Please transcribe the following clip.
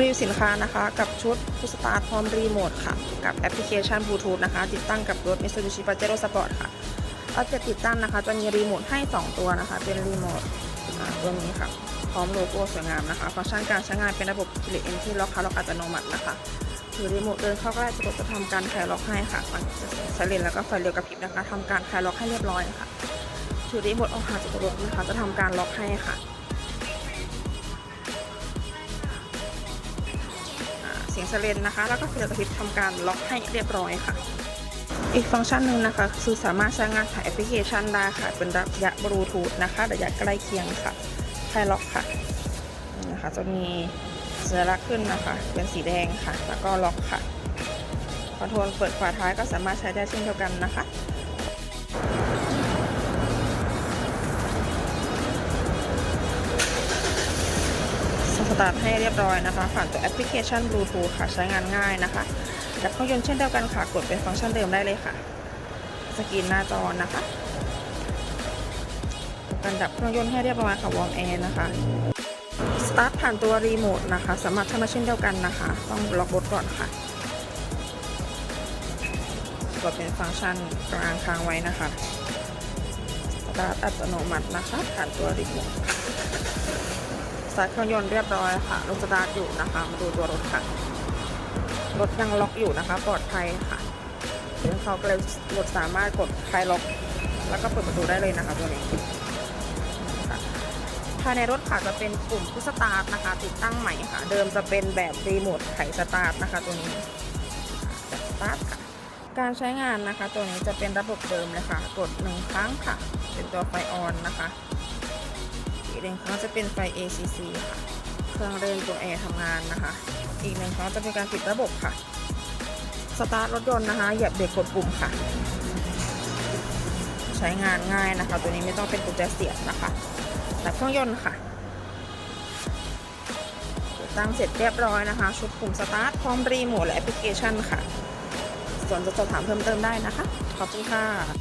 รีวิวสินค้านะคะกับชุดพุสตาร์ทพร้อมรีโมทค่ะ กับแอปพลิเคชันบลูทูธนะคะ ติดตั้งกับรถ Mitsubishi Pajero Sport ค่ะเราจะติดตั้งนะคะ จะมีรีโมทให้ 2 ตัวนะคะ เป็นรีโมทตัวนี้ค่ะ พร้อมโลโก้สวยงามนะคะ ฟังก์ชันการใช้งานเป็นระบบ Click Entry ล็อกค่ะล็อกอัตโนมัตินะคะถือรีโมทเดินเข้าใกล้จะจะทำการคลายล็อกให้ค่ะฟังไซเรนแล้วก็ไฟเร็วกระพริบนะคะทำการคลายล็อกให้เรียบร้อยค่ะถือรีโมทออกหาจากรถนะคะ จะทำการล็อกให้ค่ะ เสียงไซเรนนะคะ แล้วก็ไฟกระพริบทำการล็อกให้เรียบร้อยค่ะ อีกฟังก์ชันหนึ่งนะคะคือสามารถใช้งานผ่านแอปพลิเคชันได้ค่ะ เป็นระยะบลูทูธนะคะ ระยะใกล้เคียงค่ะไฟล็อกค่ะนี่นะคะจะมีสัญลักษณ์ขึ้นนะคะ เป็นสีแดงค่ะ แล้วก็ล็อกค่ะคอนโทรลเปิดฝาท้ายก็สามารถใช้ได้เช่นเดียวกันนะคะ ตาร์ทให้เรียบร้อยนะคะผ่านตัวแอปพลิเคชัน Bluetooth ค่ะใช้งานง่ายนะคะดับเครื่องยนต์เช่นเดียวกันค่ะกดเป็นฟังก์ชันเดิมได้เลยค่ะ สกรีนหน้าจอนะคะการดับเครื่องยนต์ให้เรียบร้อยค่ะวอร์มแอร์นะคะสตาร์ทผ่านตัวรีโมทนะคะสามารถทำได้เช่นเดียวกันนะคะ ต้องล็อกรถก่อนค่ะกดเป็นฟังก์ชันกลางค้างไว้นะคะสตาร์ทอัตโนมัตินะคะผ่านตัวรีโมท สตาร์ทเครื่องยนต์เรียบร้อยค่ะรถสตาร์ทอยู่นะคะ มาดูตัวรถค่ะ รถยังล็อกอยู่นะคะ ปลอดภัยค่ะเดี๋ยวเขาก็เลยรถสามารถกดคลายล็อก แล้วก็เปิดประตูได้เลยนะคะตัวนี้ภายในรถค่ะจะเป็นปุ่มพุชสตาร์ทนะคะ ติดตั้งใหม่ค่ะ เดิมจะเป็นแบบรีโมทไขสตาร์ทนะคะ ตัวนี้แบบสตาร์ทค่ะ การใช้งานนะคะ ตัวนี้จะเป็นระบบเดิมเลยค่ะ กดหนึ่งครั้งค่ะ เป็นตัวไฟออนนะคะ หนึ่งครั้งจะเป็นไฟ ACC ค่ะ เครื่องเล่นตัวแอร์ทำงานนะคะ อีกหนึ่งครั้งจะเป็นการปิดระบบค่ะ สตาร์ทรถยนต์นะคะเหยียบเบรกกดปุ่มค่ะ ใช้งานง่ายนะคะ ตัวนี้ไม่ต้องเป็นกุญแจเสียบนะคะดับเครื่องยนต์ค่ะติดตั้งเสร็จเรียบร้อยนะคะ ชุดปุ่มสตาร์ทพร้อมรีโมทและแอปพลิเคชันค่ะส่วนจะสอบถามเพิ่มเติมได้นะคะ ขอบคุณค่ะ